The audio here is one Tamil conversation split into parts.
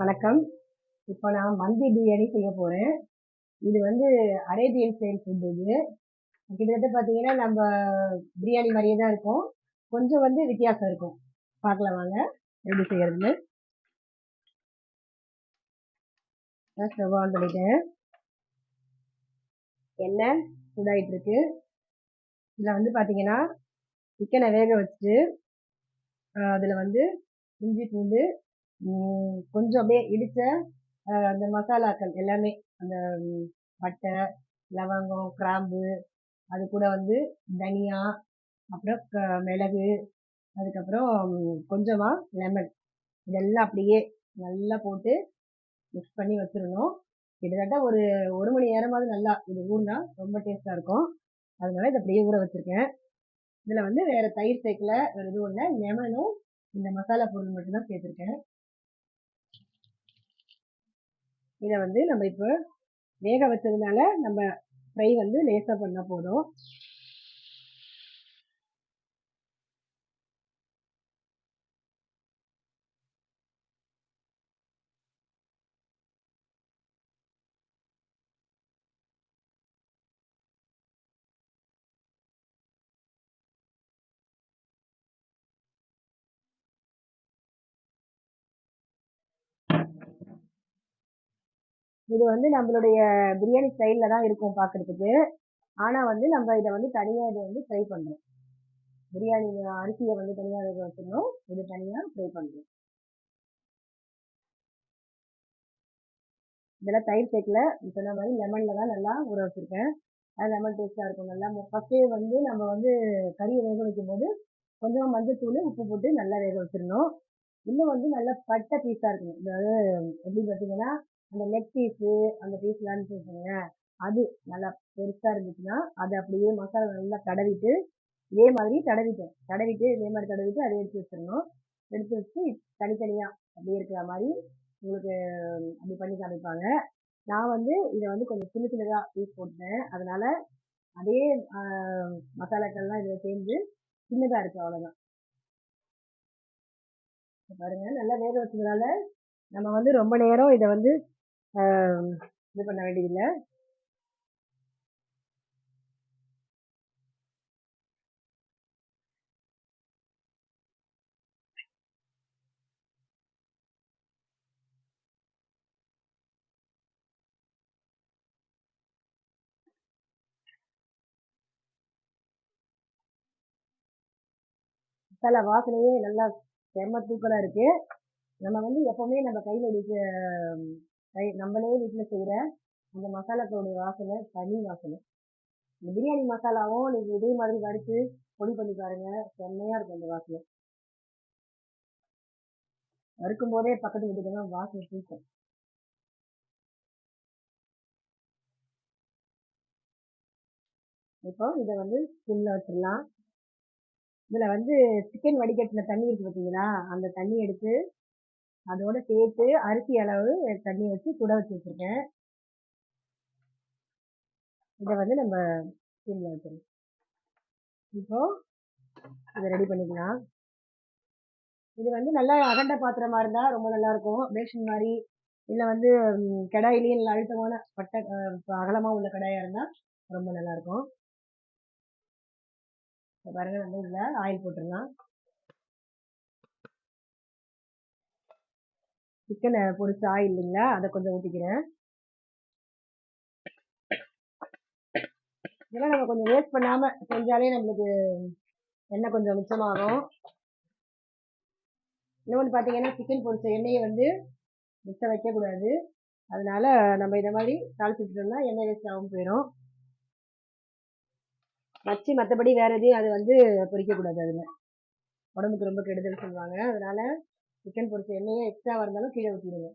வணக்கம். இப்போ நான் மந்தி பிரியாணி செய்ய போகிறேன் இது வந்து அரேபியன் ஸ்டைல் ஃபுட் இது. கிட்டத்தட்ட பார்த்தீங்கன்னா நம்ம பிரியாணி மாதிரியே தான் இருக்கும். கொஞ்சம் வந்து வித்தியாசம் இருக்கும். பார்க்கலாம் வாங்க. எப்படி செய்யறதுன்னு. ஸ்டவ் ஆன் பண்ணிட்டேன். எண்ணெய் சூடாயிட்டு இருக்கு. இதில் வந்து பார்த்தீங்கன்னா சிக்கனை வேக வச்சுட்டு அதில் வந்து இஞ்சி பூண்டு கொஞ்சம் அப்படியே இடித்த அந்த மசாலாக்கள் எல்லாமே அந்த பட்டை லவங்கம் கிராம்பு அது கூட வந்து தனியா அப்புறம் க- மிளகு அதுக்கப்புறம் கொஞ்சமாக லெமன். இதெல்லாம் அப்படியே நல்லா போட்டு மிக்ஸ் பண்ணி வச்சிடணும். கிட்டத்தட்ட ஒரு ஒரு மணி நேரமாவது நல்லா இது ஊறினா ரொம்ப டேஸ்ட்டாக இருக்கும். அதனால இதை அப்படியே ஊற வச்சுருக்கேன். இதில் வந்து வேறு தயிர் சேர்க்கல வேறு எதுவும் இல்லை. லெமனும் இந்த மசாலா பொருள் மட்டும்தான் சேர்த்துருக்கேன். இதை வந்து நம்ம இப்போ வேக வச்சதுனால நம்ம ஃப்ரை வந்து லேசாக பண்ணால் போதும். இது வந்து நம்மளுடைய பிரியாணி ஸ்டைலில் தான் இருக்கும் பார்க்குறதுக்கு ஆனால் வந்து நம்ம இதை வந்து தனியாக இதை வந்து ஃப்ரை பண்ணுறோம் பிரியாணி அரிசியை வந்து தனியாக வேக வச்சிடணும் இது தனியாக ஃப்ரை பண்ணுறோம் இதெல்லாம் தயிர் சேர்க்கல. சொன்ன மாதிரி லெமனில் தான் நல்லா ஊற வச்சுருக்கேன். அது லெமன் டேஸ்ட்டாக இருக்கும். நல்லா ஃபஸ்ட்டே வந்து நம்ம வந்து கறியை வேக வைக்கும்போது கொஞ்சம் மஞ்சத்தூள் உப்பு போட்டு நல்லா வேக வச்சிடணும். இன்னும் வந்து நல்லா பட்டை பீஸாக இருக்கணும். அதாவது எப்படி பார்த்தீங்கன்னா அந்த நெக் பீஸு அந்த பீஸ்லாம் வச்சுக்கோங்க. அது நல்லா பெருசாக இருந்துச்சுன்னா அதை அப்படியே மசாலா நல்லா தடவிட்டு இதே மாதிரி தடவிட்டேன் தடவிட்டு இதே மாதிரி தடவிட்டு அதை எடுத்து வச்சிடணும். எடுத்து வச்சு தனித்தனியாக அப்படியே இருக்கிற மாதிரி உங்களுக்கு அப்படி பண்ணி காமிப்பாங்க. நான் வந்து இதை வந்து கொஞ்சம் சின்ன சின்னதாக பீஸ் போட்டேன் அதனால் அதே மசாலாக்கள்லாம் இதில் சேர்ந்து சின்னதாக இருக்குது அவ்வளோதான் பாருங்கள் நல்லா வேக வச்சதுனால நம்ம வந்து ரொம்ப நேரம் இதை வந்து இது பண்ண வேண்டியதில்லை. மசாலா வாசனையே நல்லா செம்ம தூக்கலாக இருக்குது நம்ம வந்து எப்போவுமே நம்ம கையில் இடிக்க நம்மளே வீட்டில் செய்கிற அந்த மசாலாக்களுடைய வாசனை தனி வாசனை. இந்த பிரியாணி மசாலாவும் நீங்கள் இதே மாதிரி வறுத்து பொடி பண்ணி பாருங்க செம்மையாக இருக்கும் அந்த வாசனை. வறுக்கும் போதே பக்கத்து வீட்டுக்கு வாசனை பூக்கும் இப்போ இதை வந்து சிம்ல வச்சிடலாம். இதில் வந்து சிக்கன் வடிகட்டின தண்ணி இருக்கு பார்த்தீங்களா அந்த தண்ணி எடுத்து அதோட சேர்த்து அரிசி அளவு தண்ணி வச்சு சுட வச்சு வச்சிருக்கேன். இதை வந்து நம்ம சீனில் வச்சிடலாம். இப்போ இதை ரெடி பண்ணிக்கலாம். இது வந்து நல்லா அகண்ட பாத்திரமா இருந்தா ரொம்ப நல்லா இருக்கும். பேஷன் மாதிரி இல்லை வந்து கடாயிலேயே நல்ல அழுத்தமான பட்டை அகலமாக உள்ள கடாயாக இருந்தால் ரொம்ப நல்லாயிருக்கும் பாருங்கள் நம்ம இதில் ஆயில் போட்டுடலாம். சிக்கனை பொரிச்ச ஆயில் இல்லைங்களா? அதை கொஞ்சம் ஊற்றிக்கிறேன் இதெல்லாம் நம்ம கொஞ்சம் வேஸ்ட் பண்ணாம செஞ்சாலே நம்மளுக்கு எண்ணெய் கொஞ்சம் மிச்சமாகும். இன்னொன்று பார்த்தீங்கன்னா சிக்கன் பொரிச்ச எண்ணெயை வந்து மிச்சம் வைக்கக்கூடாது. அதனால நம்ம இதை மாதிரி தாளிச்சுட்டோம்னா எண்ணெய் வேஸ்ட் ஆகும் போயிடும். வச்சு மற்றபடி வேறு எதையும் அது வந்து பொரிக்கக்கூடாது அதில். உடம்புக்கு ரொம்ப கெடுதல் சொல்லுவாங்க. அதனால சிக்கன் பொரிச்ச எண்ணெயே எக்ஸ்ட்ரா இருந்தாலும் கீழே ஊற்றிடுங்க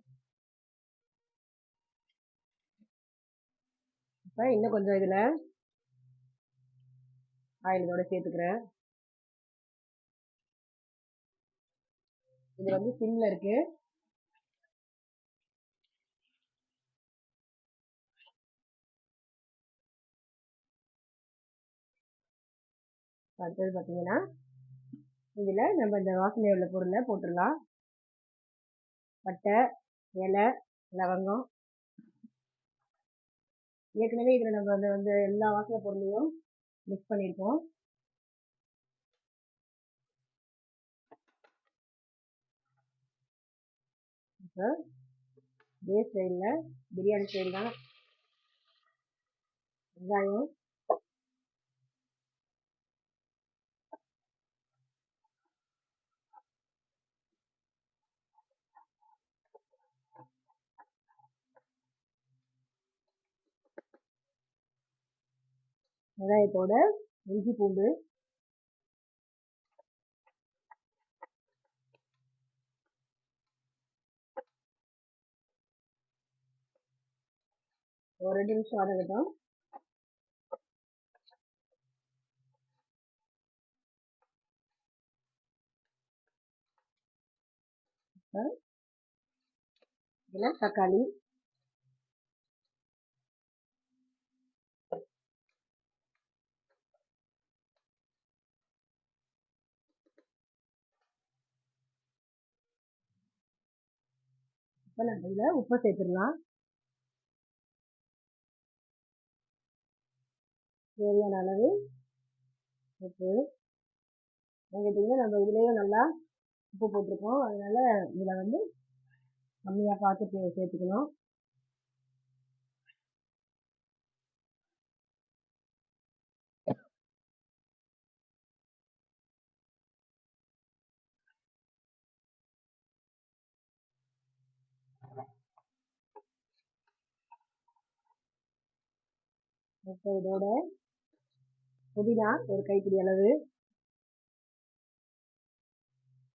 இப்போ இன்னும் கொஞ்சம் இதில் ஆயில் இதோட சேர்த்துக்கிறேன். இது வந்து சிம்மில் இருக்கு. அடுத்தது பார்த்தீங்கன்னா இதில் நம்ம இந்த வாசனை உள்ள பொருளை போட்டுடலாம். பட்டை இலை லவங்கம். ஏற்கனவே இதில் நம்ம வந்து வந்து எல்லா வாசனை பொருளையும் மிக்ஸ் பண்ணியிருக்கோம் இப்போ இதே ஸ்டைலில் பிரியாணி ஸ்டைல் தான். வெங்காயம் வெங்காயத்தோட இஞ்சி பூண்டு. ஒரு ரெண்டு நிமிஷம் வதங்கட்டும் இதில் தக்காளி. இப்போ நம்ம இதில் உப்பை சேர்த்துடலாம் தேவையான அளவு உப்பு. கேட்டிங்கன்னா நம்ம இதுலேயும் நல்லா உப்பு போட்டிருக்கோம். அதனால இதில் வந்து கம்மியாக பார்த்து சேர்த்துக்கணும். இப்போ இதோட புதினா ஒரு கைப்பிடி அளவு.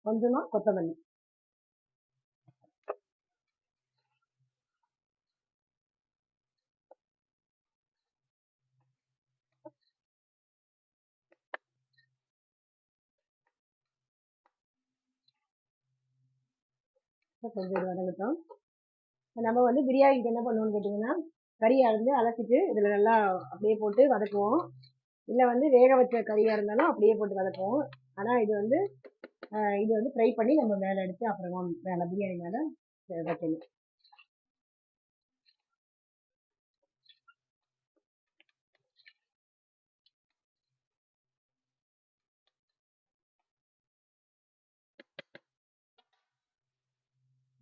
கொஞ்சமாக கொத்தமல்லி. கொஞ்சம் வதங்கட்டும் நம்ம வந்து பிரியாணிக்கு என்ன பண்ணுவோம்னு கேட்டிங்கன்னா கறியை இருந்து அலசிட்டு இதில் நல்லா அப்படியே போட்டு வதக்குவோம். இல்லை வந்து வேக வச்ச கறியாக இருந்தாலும் அப்படியே போட்டு வதக்குவோம். ஆனால் இது வந்து இது வந்து ஃப்ரை பண்ணி நம்ம மேலே எடுத்து அப்புறமா மேலே பிரியாணி மேலே வைக்கணும்.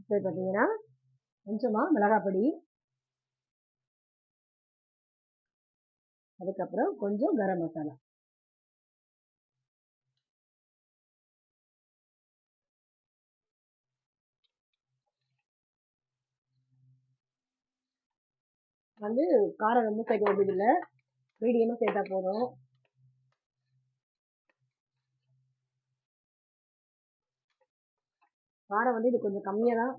இப்போ பார்த்தீங்கன்னா கொஞ்சமாக மிளகாப்பொடி அதுக்கப்புறம் கொஞ்சம் கரம் மசாலா. வந்து காரம் ரொம்ப சேர்க்க வேண்டியதில்லை. மீடியமாக சேர்த்தா போதும். காரம் வந்து இது கொஞ்சம் கம்மியாக தான்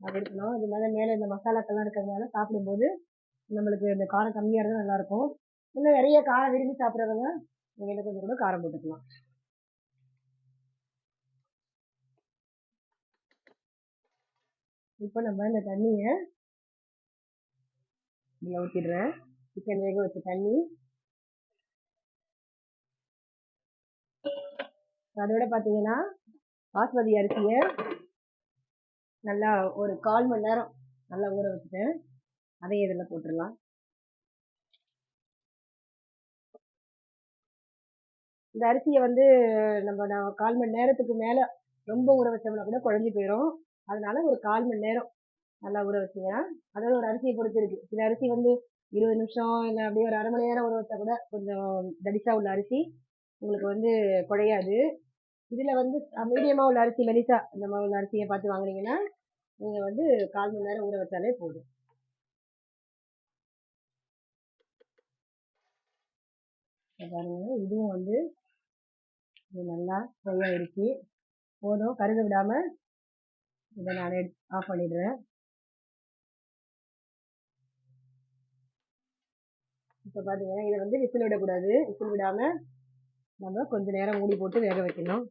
அது எடுக்கணும். இது மேலே மேலே இந்த மசாலாக்கள்லாம் இருக்கிறதுனால சாப்பிடும்போது நம்மளுக்கு இந்த காரம் கம்மியாக இருந்தால் நல்லாயிருக்கும் இன்னும் நிறைய காரம் விரும்பி சாப்பிட்றவங்க நீங்கள் இன்னும் கொஞ்சம் கூட காரம் போட்டுக்கலாம். இப்போ நம்ம இந்த தண்ணியை இதில் ஊற்றிடுறேன் சிக்கன் வேக வச்ச தண்ணி. அதோட பார்த்தீங்கன்னா பாஸ்மதி அரிசியை நல்லா ஒரு கால் மணி நேரம் நல்லா ஊற வச்சுட்டேன். அதையும் இதில் போட்டுடலாம். இந்த அரிசியை வந்து நம்ம நான் கால் மணி நேரத்துக்கு மேலே ரொம்ப ஊற வச்சோம்னா கூட குழஞ்சி போயிடும் அதனால ஒரு கால் மணி நேரம் நல்லா ஊற வச்சிங்கன்னா அதாவது ஒரு அரிசியை பொறுத்து இருக்கு சில அரிசி வந்து இருபது நிமிஷம் இல்லை அப்படியே ஒரு அரை மணி நேரம் ஊற வச்சா கூட கொஞ்சம் தடிசாக உள்ள அரிசி உங்களுக்கு வந்து குழையாது. இதில் வந்து மீடியமாக உள்ள அரிசி மெலிசா இந்த மாதிரி உள்ள அரிசியை பார்த்து வாங்குனீங்கன்னா நீங்கள் வந்து கால் மணி நேரம் ஊற வச்சாலே போதும். பாருங்க. இதுவும் வந்து இது நல்லா ஃப்ரை ஆயிடுச்சு. போதும் கருக விடாமல் இதை நான் எடு ஆஃப் பண்ணிடுறேன். இப்போ பார்த்தீங்கன்னா இதை வந்து விசில் விடக்கூடாது. விசில் விடாமல் நம்ம கொஞ்சம் நேரம் மூடி போட்டு வேக வைக்கணும்.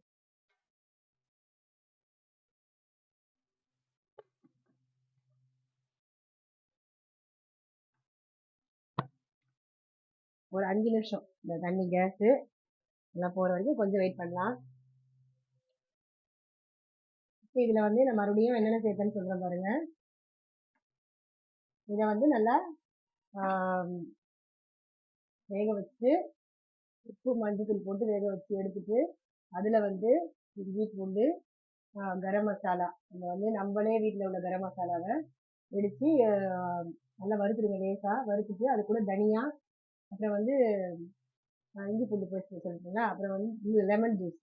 ஒரு அஞ்சு நிமிஷம். இந்த தண்ணி கேஸு. எல்லாம் போகிற வரைக்கும் கொஞ்சம் வெயிட் பண்ணலாம். இதில் வந்து நான் மறுபடியும் என்னென்ன சேர்த்தேன்னு சொல்கிறேன் பாருங்கள் இதை வந்து நல்லா வேக வச்சு உப்பு மஞ்சத்தூள் போட்டு வேக வச்சு எடுத்துட்டு அதில் வந்து இஞ்சி பூண்டு கரம் மசாலா. நம்ம வந்து நம்மளே வீட்டில் உள்ள கரம் மசாலாவை இடித்து நல்லா வறுத்துடுங்க லேசாக வறுத்துட்டு அது கூட தனியா அப்புறம் வந்து இஞ்சி பூண்டு பேஸ்ட் சொல்லிட்டேன்னா அப்புறம் வந்து லெமன் ஜூஸ்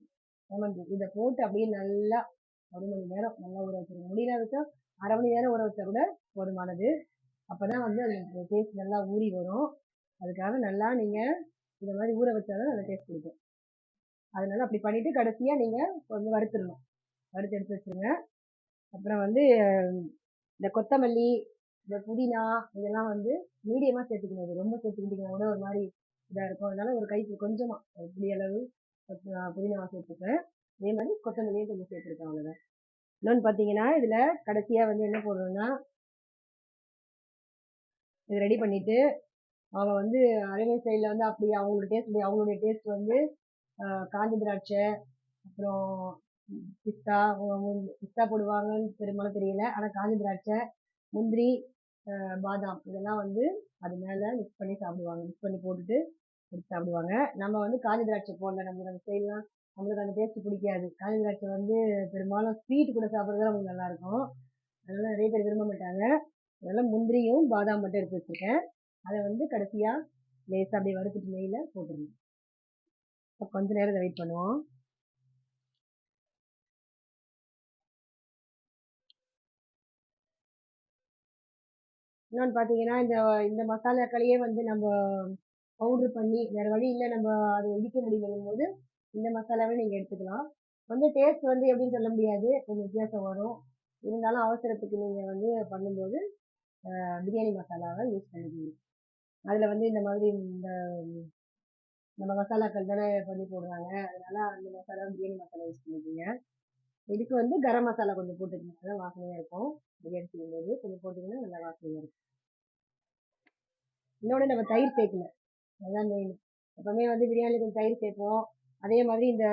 லெமன் ஜூஸ் இதை போட்டு அப்படியே நல்லா ஒரு மணி நேரம் நல்லா ஊற வச்சிருங்க. முடியல அரை மணி நேரம் ஊற வச்சா கூட போதுமானது. அப்போ தான் வந்து அந்த டேஸ்ட் நல்லா ஊறி வரும். அதுக்காக நல்லா நீங்கள் இந்த மாதிரி ஊற வச்சாதான் நல்லா டேஸ்ட் கொடுக்கும் அதனால அப்படி பண்ணிவிட்டு கடைசியாக நீங்கள் கொஞ்சம் வறுத்துடணும். வறுத்து எடுத்து வச்சுருங்க. அப்புறம் வந்து இந்த கொத்தமல்லி இந்த புதினா இதெல்லாம் வந்து மீடியமாக சேர்த்துக்கணும். இது ரொம்ப சேர்த்துக்கிட்டிங்கன்னா கூட ஒரு மாதிரி இதாக இருக்கும். அதனால ஒரு கைக்கு கொஞ்சமாக ஒரு அளவு புதினாவை சேர்த்துப்பேன். அதே மாதிரி கொத்தமல்லியும் கொஞ்சம் சேர்த்துருக்கேன் அவ்வளோதான் இன்னொன்று பார்த்தீங்கன்னா இதில் கடைசியாக வந்து என்ன போடணும்னா இது ரெடி பண்ணிவிட்டு அவங்க வந்து அரேபியன் சைடில் வந்து அப்படி அவங்களோட டேஸ்ட் அவங்களுடைய டேஸ்ட் வந்து காஞ்சி காஞ்ச திராட்சை அப்புறம் பிஸ்தா பிஸ்தா போடுவாங்கன்னு பெரும்பாலும் தெரியல. ஆனால் காஞ்ச திராட்சை முந்திரி பாதாம் இதெல்லாம் வந்து அது மேலே மிக்ஸ் பண்ணி சாப்பிடுவாங்க. மிக்ஸ் பண்ணி போட்டுட்டு எடுத்து சாப்பிடுவாங்க. நம்ம வந்து காஞ்ச திராட்சை போடல அந்த செய்யலாம். நம்மளுக்கு அந்த டேஸ்ட் பிடிக்காது. காஞ்ச திராட்சை வந்து பெரும்பாலும் ஸ்வீட் கூட சாப்பிட்றது நமக்கு நல்லாயிருக்கும் அதனால் நிறைய பேர் விரும்ப மாட்டாங்க. அதனால் முந்திரியும் பாதாம் மட்டும் எடுத்து வச்சுருக்கேன். அதை வந்து கடைசியாக லேசாக அப்படியே வறுத்துட்டு நெய்யில் போட்டுருணும் இப்போ கொஞ்ச நேரம் வெயிட் பண்ணுவோம். இன்னொன்று பார்த்தீங்கன்னா இந்த இந்த மசாலாக்களையே வந்து நம்ம பவுடர் பண்ணி வேறு வழி இல்லை நம்ம அதை இடிக்க முடியலங்கும் போது இந்த மசாலாவே நீங்கள் எடுத்துக்கலாம். வந்து டேஸ்ட் வந்து எப்படின்னு சொல்ல முடியாது. கொஞ்சம் வித்தியாசம் வரும். இருந்தாலும் அவசரத்துக்கு நீங்கள் வந்து பண்ணும்போது பிரியாணி மசாலாவை யூஸ் பண்ணிக்கணும் அதில் வந்து இந்த மாதிரி இந்த நம்ம மசாலாக்கள் தானே பண்ணி போடுறாங்க. அதனால் அந்த மசாலா பிரியாணி மசாலா யூஸ் பண்ணிக்கோங்க. இதுக்கு வந்து கரம் மசாலா கொஞ்சம் போட்டுக்கணும் அதான் வாசனையாக இருக்கும். பிரியாணி செய்யும்போது கொஞ்சம் போட்டிங்கன்னா நல்லா வாசனையாக இருக்கும். இன்னொன்று நம்ம தயிர் சேர்க்கல அதுதான் மெயின் எப்பவுமே வந்து பிரியாணிக்கு கொஞ்சம் தயிர் சேர்ப்போம். அதே மாதிரி இந்த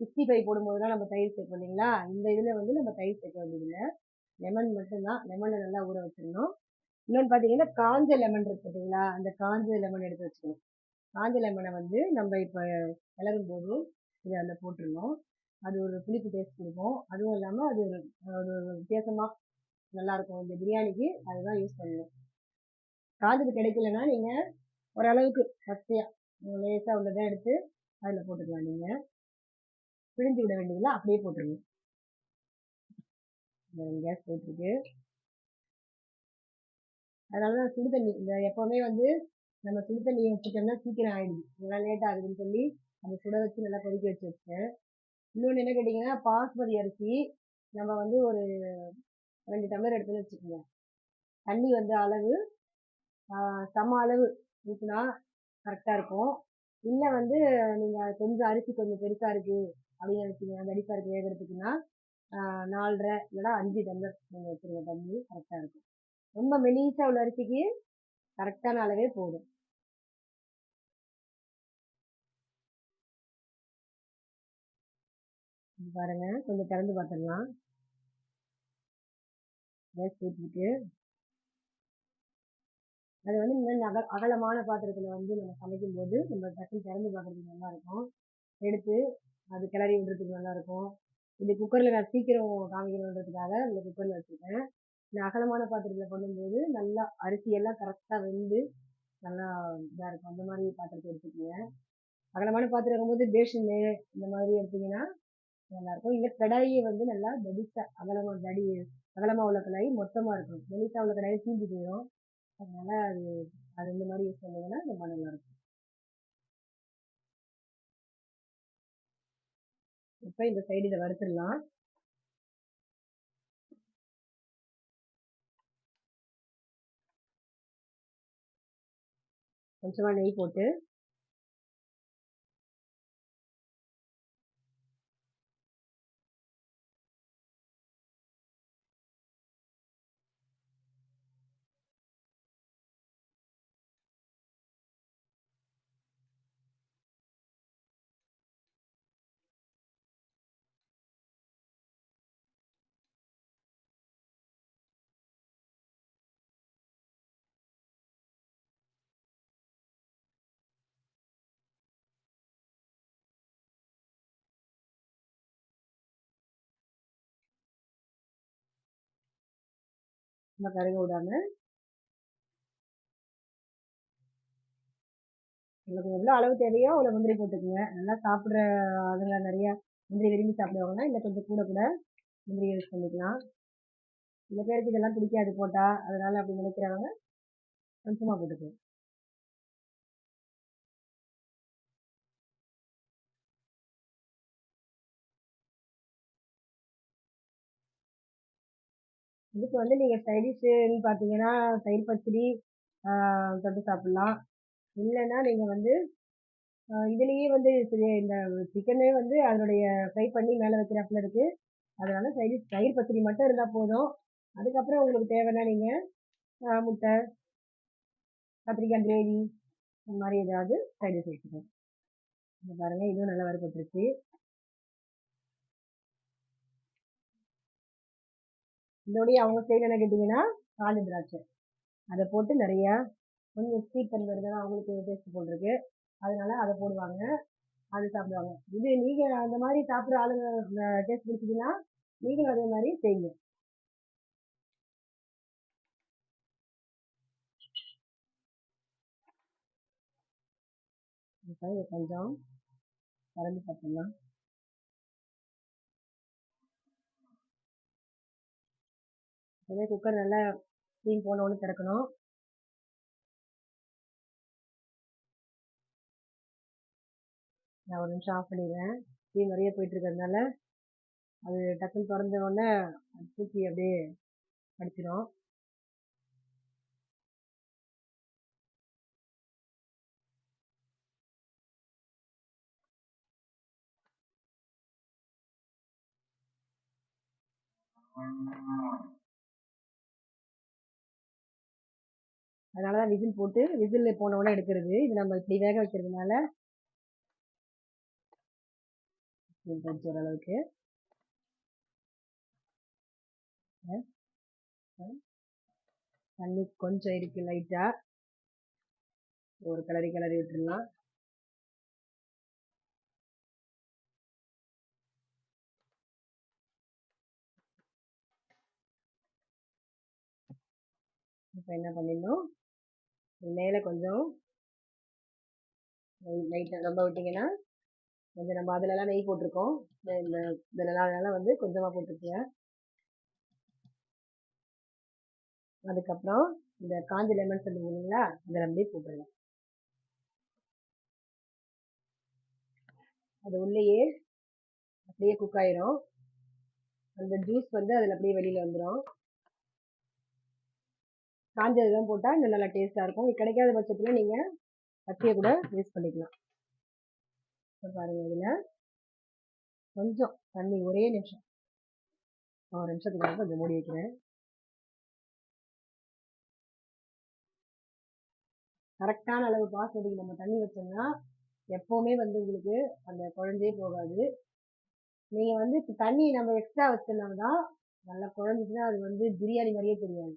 சிக்ஸ்டி ஃபைவ் போடும்போதுலாம் நம்ம தயிர் சேர்ப்போம் இல்லைங்களா? இந்த இதில் வந்து நம்ம தயிர் சேர்க்க வேண்டியதில்லை. லெமன் மட்டும்தான். லெமனை நல்லா ஊற வச்சிடணும். இன்னொன்று பார்த்தீங்கன்னா காஞ்ச லெமன் இருக்கு பார்த்தீங்களா அந்த காஞ்ச லெமன் எடுத்து வச்சுக்கணும். காஞ்ச லெமனை வந்து நம்ம இப்போ கிளறும் போது இதை அதில் போட்டுருணும் அது ஒரு புளிப்பு டேஸ்ட் கொடுக்கும். அதுவும் இல்லாமல் அது ஒரு ஒரு வித்தியாசமாக நல்லாயிருக்கும் இந்த பிரியாணிக்கு அதுதான் யூஸ் பண்ணணும். காஞ்சது கிடைக்கலன்னா நீங்கள் ஓரளவுக்கு பச்சையாக லேசாக உள்ளதை எடுத்து அதில் போட்டுக்கலாம் நீங்கள் பிழிஞ்சு விட வேண்டியதில்லை அப்படியே போட்டுருங்க. கேஸ் போட்டிருக்கு. அதனால தான் சுடு தண்ணி இந்த எப்போவுமே வந்து நம்ம சுடு தண்ணியை வச்சுட்டோம்னா சீக்கிரம் ஆகிடுது இதெல்லாம் லேட் ஆகுதுன்னு சொல்லி அந்த சுட வச்சு நல்லா கொதிக்க வச்சு வச்சேன் இன்னொன்று என்ன கேட்டிங்கன்னா பாஸ்மதி அரிசி நம்ம வந்து ஒரு ரெண்டு டம்ளர் எடுத்துன்னு வச்சுக்கோங்க. தண்ணி வந்து அளவு ஆஹ் சம அளவு ஊற்றினா கரெக்டாக இருக்கும். இல்லை வந்து நீங்கள் கொஞ்சம் அரிசி கொஞ்சம் பெருசாக இருக்குது அப்படின்னு நினச்சிங்க அந்த அரிசா இருக்குது வேகிறதுக்குன்னா நால்ரை நாலரை இல்லைன்னா அஞ்சு டம்ளர் நீங்கள் வச்சுருங்க தண்ணி கரெக்டாக இருக்கும். ரொம்ப மெலிசாக உள்ள அரிசிக்கு கரெக்டான அளவே போதும். பாருங்கள் பாருங்க கொஞ்சம் திறந்து பார்த்துடலாம். கேஸ் ஊற்றிட்டு அது வந்து இன்னும் அக அகலமான பாத்திரத்தில் வந்து நம்ம சமைக்கும் போது நம்ம டக்குன்னு திறந்து பார்க்கறதுக்கு நல்லா இருக்கும் எடுத்து அது கிளறி விடுறதுக்கு நல்லா இருக்கும் இது குக்கரில் நான் சீக்கிரம் காமிக்கணுன்றதுக்காக இந்த குக்கரில் வச்சுருக்கேன். இந்த அகலமான பாத்திரத்தில் பண்ணும்போது நல்லா அரிசியெல்லாம் கரெக்டாக வெந்து நல்லா இதாக இருக்கும். அந்த மாதிரி பாத்திரத்தை எடுத்துக்கோங்க. அகலமான பாத்திரம் இருக்கும்போது பேஷனு இந்த மாதிரி எடுத்தீங்கன்னா நல்லாயிருக்கும். இல்லை கடாயை வந்து நல்லா தடிசா அகலமாக தடி அகலமாக உள்ள கடாய் மொத்தமாக இருக்கும். மெலிசா உள்ள கடாய் தீஞ்சு போயிடும். அதனால அது அது இந்த மாதிரி யூஸ் பண்ணீங்கன்னா ரொம்ப நல்லாயிருக்கும் இப்போ இந்த சைடு இதை வறுத்துடலாம். கொஞ்சமாக நெய் போட்டு சும்மா கருக விடாம உங்களுக்கு எவ்வளோ அளவு தேவையோ அவ்வளோ முந்திரி போட்டுக்கோங்க. நல்லா சாப்பிட்ற ஆளுங்க நிறைய முந்திரி விரும்பி சாப்பிடுவாங்கன்னா இல்லை கொஞ்சம் கூட கூட முந்திரி யூஸ் பண்ணிக்கலாம். சில பேருக்கு இதெல்லாம் பிடிக்காது போட்டால் அதனால் அப்படி நினைக்கிறவங்க கொஞ்சமாக போட்டுக்கலாம் இதுக்கு வந்து நீங்கள் ஸ்டைலிஷ்ஷுன்னு பார்த்தீங்கன்னா தயிர் பச்சடி தொட்டு சாப்பிட்லாம். இல்லைன்னா நீங்கள் வந்து இதுலேயே வந்து சரி இந்த சிக்கனே வந்து அதனுடைய ஃப்ரை பண்ணி மேலே வைக்கிறாப்புல இருக்குது அதனால சைடிஷ் தயிர் பச்சடி மட்டும் இருந்தால் போதும். அதுக்கப்புறம் உங்களுக்கு தேவைன்னா நீங்கள் முட்டை கத்திரிக்காய் கிரேவி இந்த மாதிரி ஏதாவது சைடிஷ் வச்சுக்கோங்க இந்த பாருங்கள் இதுவும் நல்லா வறுபட்டுருச்சு. இதோடைய அவங்க சைடு என்ன கேட்டிங்கன்னா காஞ்ச திராட்சை. அதை போட்டு நிறையா கொஞ்சம் ஸ்வீட் பண்ணி வருதுன்னா அவங்களுக்கு டேஸ்ட் போட்டிருக்கு அதனால அதை போடுவாங்க. அது சாப்பிடுவாங்க. இது நீங்கள் அந்த மாதிரி சாப்பிட்ற ஆளுங்க டேஸ்ட் பிடிச்சிங்கன்னா நீங்களும் அதே மாதிரி செய்யுங்க. கொஞ்சம் கலந்து பார்த்தோம்னா இதே குக்கர் நல்லா ஸ்டீம் போன ஒன்று திறக்கணும். நான் ஒரு நிமிஷம் ஆஃப் பண்ணிடுறேன். ஸ்டீம் நிறைய போயிட்டுருக்கிறதுனால அது டக்குன்னு திறந்தவொடனே தூக்கி அப்படியே அடிச்சிடும். அதனால தான் விசில் போட்டு விசில் போன உடனே எடுக்கிறது. இது நம்ம இப்படி வேக வைக்கிறதுனால போச்சு ஓரளவுக்கு. தண்ணி கொஞ்சம் இருக்கு லைட்டா ஒரு கிளறி கிளறி விட்டுருலாம் இப்போ என்ன பண்ணிடணும்? மேலே கொஞ்சம் நெய் லைட்டாக ரொம்ப விட்டிங்கன்னா கொஞ்சம் நம்ம அதிலலாம் நெய் போட்டிருக்கோம். இந்த இதிலலாம் அதெல்லாம் வந்து கொஞ்சமாக போட்டுக்கோங்க அதுக்கப்புறம் இந்த காஞ்சி லெமன் சொல்லுங்க இல்லைங்களா? இதில் அப்படியே போட்டுடலாம் அது உள்ளேயே அப்படியே குக் ஆயிரும். அந்த ஜூஸ் வந்து அதில் அப்படியே வெளியில் வந்துடும் காஞ்சது தான் போட்டால் இன்னும் நல்லா டேஸ்ட்டாக இருக்கும். இது கிடைக்காத பட்சத்தில் நீங்கள் பத்தியை கூட யூஸ் பண்ணிக்கலாம். பாருங்கள் இதில். கொஞ்சம் தண்ணி ஒரே நிமிஷம். ஒரு நிமிஷத்துக்கு கொஞ்சம் மூடி வைக்கிறேன். கரெக்டான அளவு பாஸ்மதிக்கு நம்ம தண்ணி வச்சோம்னா எப்போவுமே வந்து உங்களுக்கு அந்த குழஞ்சே போகாது. நீங்கள் வந்து இப்போ தண்ணி நம்ம எக்ஸ்ட்ரா வச்சோம்னா தான் நல்லா குழஞ்சிச்சுன்னா அது வந்து பிரியாணி மாதிரியே தெரியாது.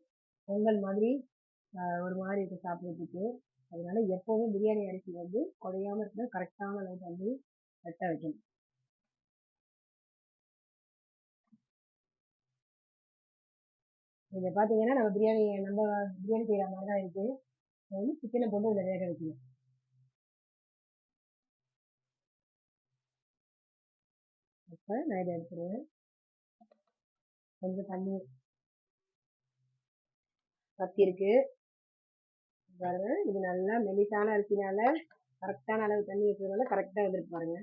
பொங்கல் மாதிரி ஒரு மாதிரி இருக்கும் சாப்பிட்றதுக்கு. அதனால எப்போவுமே பிரியாணி அரிசி வந்து குறையாம இருக்கணும் கரெக்டான அளவு தண்ணி கரெக்டாக வைக்கணும். இதை பார்த்தீங்கன்னா நம்ம பிரியாணி நம்ம பிரியாணி செய்கிற மாதிரி தான் இருக்குது வந்து சிக்கனை போட்டு இதில் வேக வைக்கணும். இப்போ நான் இதை எடுத்துருவேன். கொஞ்சம் தண்ணி கத்தி இருக்கு பாருங்க இது நல்லா மெலிசான அரிசினால கரெக்டான அளவு தண்ணி வைக்கிறதுனால கரெக்டாக வந்துருக்கு பாருங்க.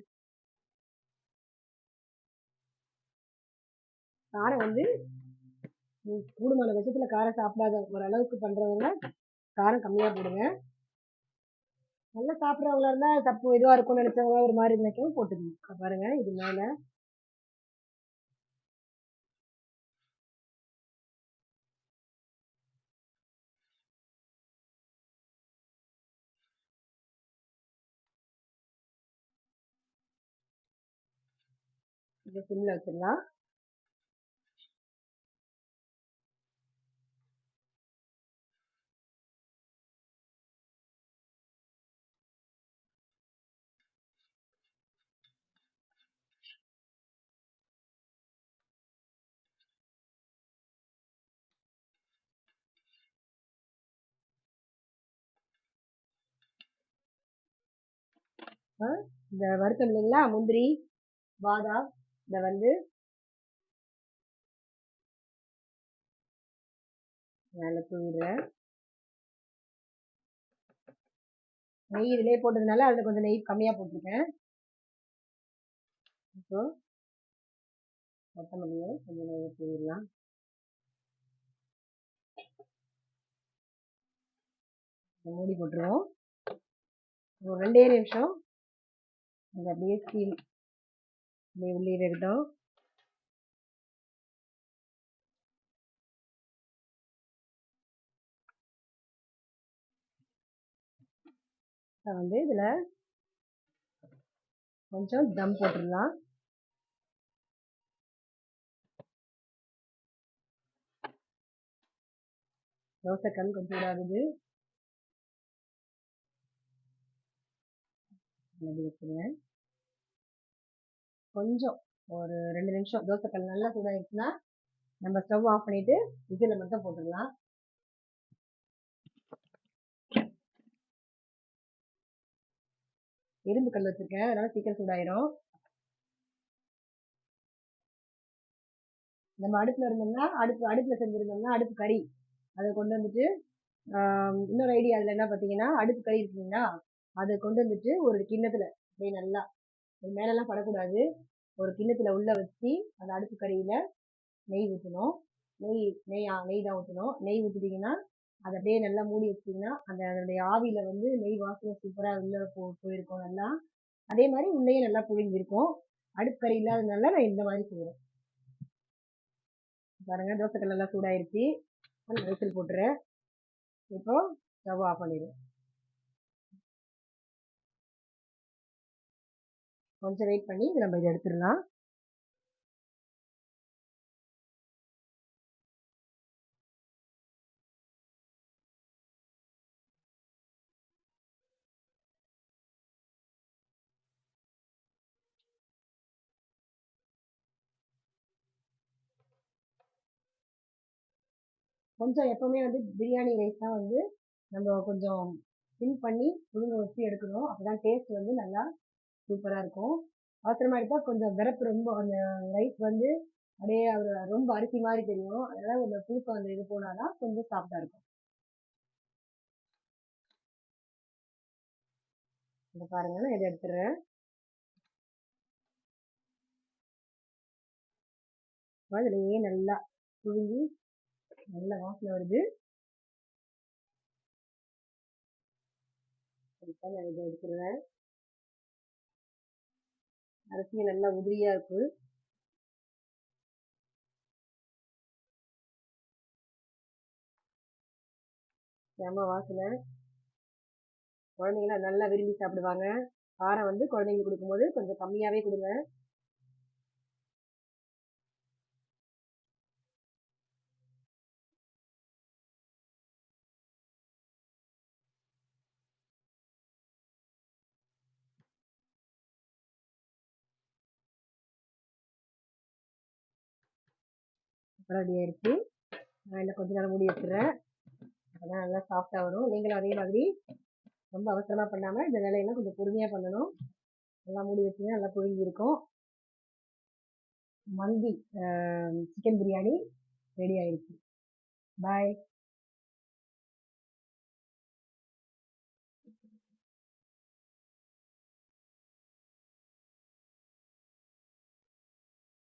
காரம் வந்து கூடுமான பட்சத்தில் காரம் சாப்பிடாத ஓரளவுக்கு பண்ணுறவங்க காரம் கம்மியாக போடுங்க. நல்லா சாப்பிட்றவங்களா இருந்தால் தப்பு இதுவாக இருக்கும்னு நினச்சவங்க ஒரு மாதிரி நினைக்கவும் போட்டுக்கணும். பாருங்க இது மேலே கொஞ்சம் சிம்மில் வச்சிடலாம். இந்த வறுத்தோம் இல்லைங்களா? முந்திரி வாதா இத வந்து மேலே தூவிடுறேன் நெய் இதிலே போட்டதுனால அதில் கொஞ்சம் நெய் கம்மியாக போட்டிருக்கேன். இப்போ கொத்தமல்லியை கொஞ்சம் நெய் தூவிடலாம். மூடி போட்டுருவோம். ஒரு ரெண்டே நிமிஷம். அந்த அப்படியே ஸ்டீம் அப்படியே உள்ளே இருக்கட்டும் இப்போ வந்து இதில் கொஞ்சம் தம் போட்டுடலாம். தோசைக்கல் கொஞ்சம் இதாகுது அப்படி வச்சுருவேன் கொஞ்சம் ஒரு ரெண்டு நிமிஷம். தோசைக்கல் நல்லா சூடாயிருச்சுன்னா நம்ம ஸ்டவ் ஆஃப் பண்ணிட்டு இதில் மட்டும் போட்டுடலாம். இரும்பு கல் வச்சிருக்கேன். அதனால சீக்கிரம் சூடாயிரும். நம்ம அடுப்புல இருந்தோம்னா அடுப்பு அடுப்புல செஞ்சிருந்தோம்னா அடுப்பு கறி. அதை கொண்டு வந்துட்டு இன்னொரு ஐடியா அதுல என்ன பார்த்தீங்கன்னா அடுப்பு கறி இருக்குங்களா? அதை கொண்டு வந்துட்டு ஒரு கிண்ணத்துல அப்படியே நல்லா அது மேலெல்லாம் படக்கூடாது. ஒரு கிண்ணத்தில் உள்ள வச்சு அந்த அடுப்பு கடையில் நெய் ஊற்றணும் நெய் நெய் நெய் தான் ஊற்றணும் நெய் ஊற்றிட்டிங்கன்னா அதை அப்படியே நல்லா மூடி வச்சிட்டிங்கன்னா அந்த அதனுடைய ஆவியில் வந்து நெய் வாசனை சூப்பராக உள்ள போ போயிருக்கும் நல்லா. அதே மாதிரி உள்ளேயே நல்லா புழுங்கியிருக்கும். அடுப்பு கறி இல்லாததுனால நான் இந்த மாதிரி செய்கிறேன் பாருங்க தோசைக்கல் நல்லா சூடாயிருச்சு. நான் விசில் போட்டுறேன். இப்போ ஸ்டவ் ஆஃப் பண்ணிடுவேன் கொஞ்சம் வெயிட் பண்ணி இது நம்ம இதை எடுத்துடலாம். கொஞ்சம் எப்பவுமே வந்து பிரியாணி ரைஸ் தான் வந்து நம்ம கொஞ்சம் ஸ்பின் பண்ணி புழுங்க வச்சு எடுக்கணும். அப்பதான் டேஸ்ட் வந்து நல்லா சூப்பராக இருக்கும். அவசரமா எடுத்தா கொஞ்சம் விறப்பு ரொம்ப அந்த ரைஸ் வந்து அப்படியே ஒரு ரொம்ப அரிசி மாதிரி தெரியும். அதனால அந்த புழுக்கம் அந்த இது போனாதான் கொஞ்சம் சாஃப்டா இருக்கும். இதை பாருங்க நான் இதை எடுத்துடுறேன். அதுலயே நல்லா புழுங்கி நல்ல வாசனை வருது. நான் இதை எடுத்துருவேன் அரிசி நல்லா உதிரியா இருக்கு. செம வாசனை. குழந்தைங்களாம் நல்லா விரும்பி சாப்பிடுவாங்க. காரம் வந்து குழந்தைங்களுக்கு கொடுக்கும்போது கொஞ்சம் கம்மியாவே கொடுங்க. ரெடி ஆயிடுச்சு நான் இன்னும் கொஞ்ச நேரம் மூடி வச்சுறேன் அதான் நல்லா சாஃப்டாக வரும் நீங்களும் அதே மாதிரி ரொம்ப அவசரமாக பண்ணாமல் இந்த வேலையெல்லாம் கொஞ்சம் பொறுமையாக பண்ணணும். நல்லா மூடி வச்சுங்க நல்லா புழுங்கி இருக்கும். மந்தி சிக்கன் பிரியாணி ரெடி ஆயிடுச்சு. பாய்